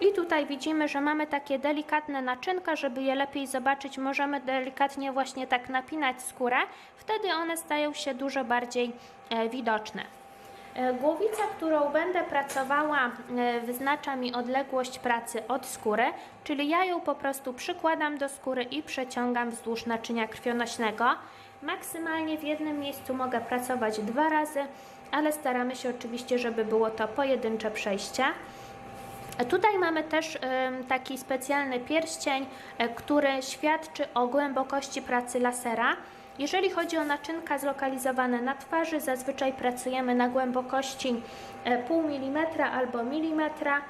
I tutaj widzimy, że mamy takie delikatne naczynka, żeby je lepiej zobaczyć, możemy delikatnie właśnie tak napinać skórę, wtedy one stają się dużo bardziej e, widoczne. E, Głowica, którą będę pracowała, e, wyznacza mi odległość pracy od skóry, czyli ja ją po prostu przykładam do skóry i przeciągam wzdłuż naczynia krwionośnego. Maksymalnie w jednym miejscu mogę pracować dwa razy, ale staramy się oczywiście, żeby było to pojedyncze przejście. Tutaj mamy też taki specjalny pierścień, e, który świadczy o głębokości pracy lasera. Jeżeli chodzi o naczynka zlokalizowane na twarzy, zazwyczaj pracujemy na głębokości e, pół milimetra albo milimetra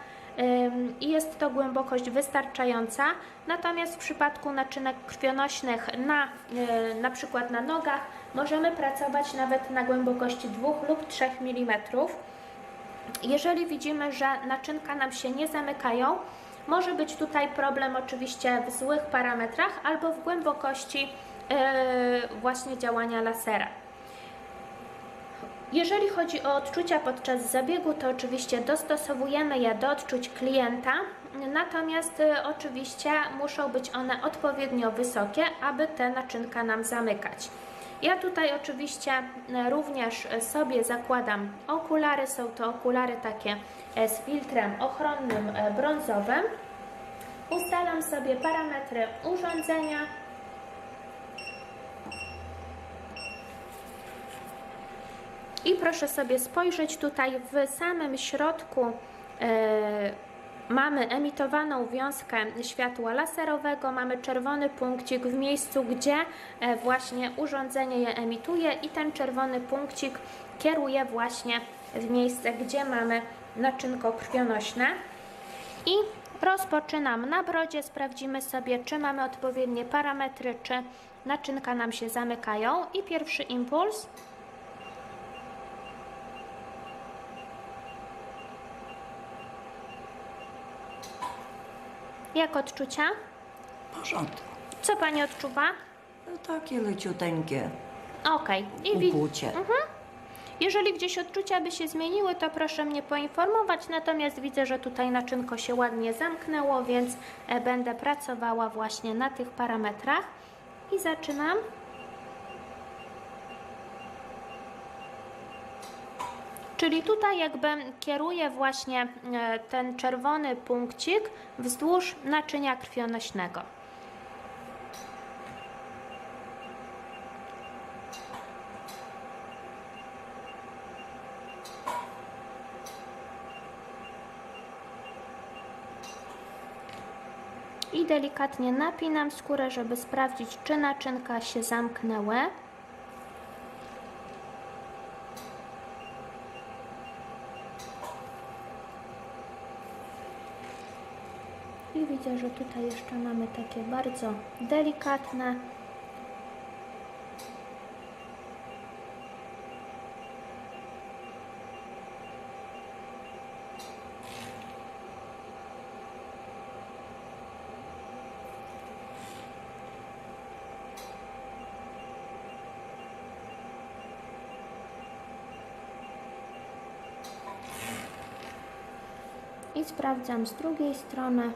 i jest to głębokość wystarczająca. Natomiast w przypadku naczynek krwionośnych na, e, na przykład na nogach możemy pracować nawet na głębokości 2 lub 3 mm. Jeżeli widzimy, że naczynka nam się nie zamykają, może być tutaj problem oczywiście w złych parametrach albo w głębokości yy, właśnie działania lasera. Jeżeli chodzi o odczucia podczas zabiegu, to oczywiście dostosowujemy je do odczuć klienta, natomiast y, oczywiście muszą być one odpowiednio wysokie, aby te naczynka nam zamykać. Ja tutaj oczywiście y, również sobie zakładam okulary, są to okulary takie e, z filtrem ochronnym e, brązowym. Ustalam sobie parametry urządzenia, I proszę sobie spojrzeć tutaj w samym środku e, mamy emitowaną wiązkę światła laserowego, mamy czerwony punkcik w miejscu, gdzie e, właśnie urządzenie je emituje i ten czerwony punkcik kieruje właśnie w miejsce, gdzie mamy naczynko krwionośne. I rozpoczynam na brodzie, sprawdzimy sobie, czy mamy odpowiednie parametry, czy naczynka nam się zamykają. I pierwszy impuls. Jak odczucia? W porządku. Co Pani odczuwa? No takie leciuteńkie Okej. I wi- ukłucie. Jeżeli gdzieś odczucia by się zmieniły, to proszę mnie poinformować. Natomiast widzę, że tutaj naczynko się ładnie zamknęło, więc e, będę pracowała właśnie na tych parametrach. I zaczynam. Czyli tutaj jakby kieruję właśnie e, ten czerwony punkcik wzdłuż naczynia krwionośnego. I delikatnie napinam skórę, żeby sprawdzić, czy naczynka się zamknęły. I widzę, że tutaj jeszcze mamy takie bardzo delikatne. I sprawdzam z drugiej strony.